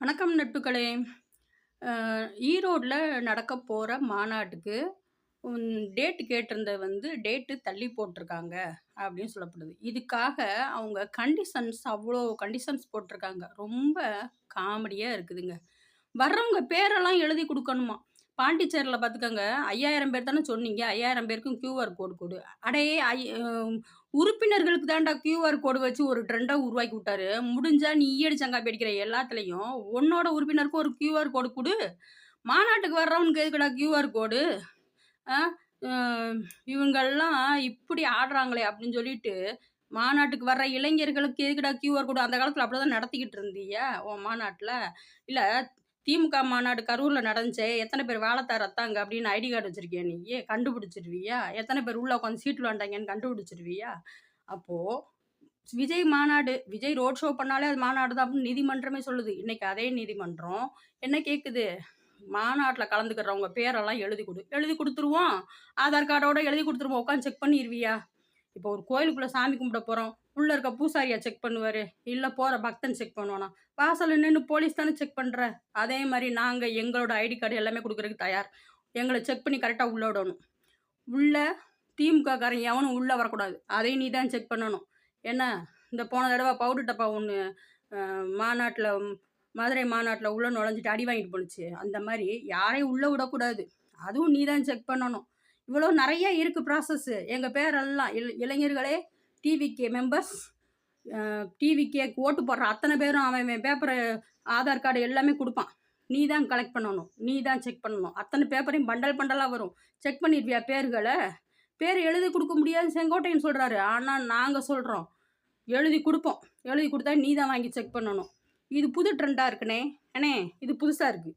வணக்கம் நட்புகளே. ஈரோடில் நடக்க போகிற மாநாட்டுக்கு டேட்டு கேட்டிருந்த வந்து டேட்டு தள்ளி போட்டிருக்காங்க அப்படின்னு சொல்லப்படுது. இதுக்காக அவங்க கண்டிஷன்ஸ் அவ்வளோ கண்டிஷன்ஸ் போட்டிருக்காங்க. ரொம்ப காமெடியாக இருக்குதுங்க. வர்றவங்க பேரெல்லாம் எழுதி கொடுக்கணுமா? பாண்டிச்சேரியில் பார்த்துக்கோங்க ஐயாயிரம் பேர் தானே சொன்னீங்க. ஐயாயிரம் பேருக்கும் கியூஆர் கோடு கொடு. அடே ஐ உறுப்பினர்களுக்கு தாண்டா கியூஆர் கோடு வச்சு ஒரு ட்ரெண்டாக உருவாக்கி விட்டாரு. முடிஞ்சால் நீ ஈயடி சங்காப்பி அடிக்கிற எல்லாத்துலேயும் உன்னோட உறுப்பினருக்கும் ஒரு கியூஆர் கோடு கொடு. மாநாட்டுக்கு வர்றவனுக்கு எதுக்கடா கியூஆர் கோடு இவங்கெல்லாம் இப்படி ஆடுறாங்களே அப்படின்னு சொல்லிட்டு மாநாட்டுக்கு வர்ற இளைஞர்களுக்கு எதுக்கடா கியூஆர் கோடு அந்த காலத்தில் அப்படி தான் நடத்திக்கிட்டு இருந்தீங்க உன் மாநாட்டில். இல்லை திமுக மாநாடு கரூரில் நடந்துச்சே. எத்தனை பேர் வேலைத்தார் ரத்தாங்க அப்படின்னு ஐடி கார்டு வச்சுருக்கியா நீ? கண்டுபிடிச்சிருவியா? எத்தனை பேர் உள்ளே உட்காந்து சீட்டு விளாண்டாங்கன்னு கண்டுபிடிச்சிருவியா? அப்போது விஜய் மாநாடு விஜய் ரோட் ஷோ பண்ணாலே அது மாநாடு தான் அப்படின்னு நீதிமன்றமே சொல்லுது. இன்றைக்கி அதே நீதிமன்றம் என்ன கேட்குது மாநாட்டில் கலந்துக்கிறவங்க பேரெல்லாம் எழுதி கொடு. எழுதி கொடுத்துருவோம். ஆதார் கார்டோட எழுதி கொடுத்துருவோம். உட்காந்து செக் பண்ணிடுவியா இப்போ ஒரு கோயிலுக்குள்ளே சாமி கும்பிட போகிறோம் உள்ளே இருக்க பூசாரியா செக் பண்ணுவார். இல்லை போகிற பக்தன் செக் பண்ணுவானா. வாசல் நின்று போலீஸ் தானே செக் பண்ணுற அதே மாதிரி நாங்கள் எங்களோட ஐடி கார்டு எல்லாமே கொடுக்குறதுக்கு தயார். எங்களை செக் பண்ணி கரெக்டாக உள்ளே விடணும். உள்ளே திமுககாரன் எவனும் உள்ளே வரக்கூடாது. அதையும் நீ தான் செக் பண்ணணும். என்ன? இந்த போன தடவை பவுடர் டப்பா ஒன்று மாநாட்டில் மதுரை மாநாட்டில் உள்ளே நுழைஞ்சிட்டு அடி வாங்கிட்டு போணுச்சு. அந்த மாதிரி யாரையும் உள்ளே விடக்கூடாது. அதுவும் நீ தான் செக் பண்ணணும். இவ்வளோ நிறைய இருக்குது ப்ராசஸ்ஸு எங்கள் பேரெல்லாம் இளைஞர்களே டிவிகே மெம்பர்ஸ் டிவிகே ஓட்டு போடுற அத்தனை பேரும் அவன் பேப்பரை ஆதார் கார்டு எல்லாமே கொடுப்பான். நீ தான் கலெக்ட் பண்ணணும். நீ தான் செக் பண்ணணும். அத்தனை பேப்பரையும் பண்டல் பண்டலாக வரும். செக் பண்ணிடுவியா பேர்களை? பேர் எழுதி கொடுக்க முடியாது செங்கோட்டையன் சொல்கிறாரு ஆனால் நாங்கள் சொல்கிறோம் எழுதி கொடுப்போம். எழுதி கொடுத்தா நீ தான் வாங்கி செக் பண்ணணும். இது புது ட்ரெண்டாக இருக்குண்ணே அண்ணே இது புதுசாக இருக்குது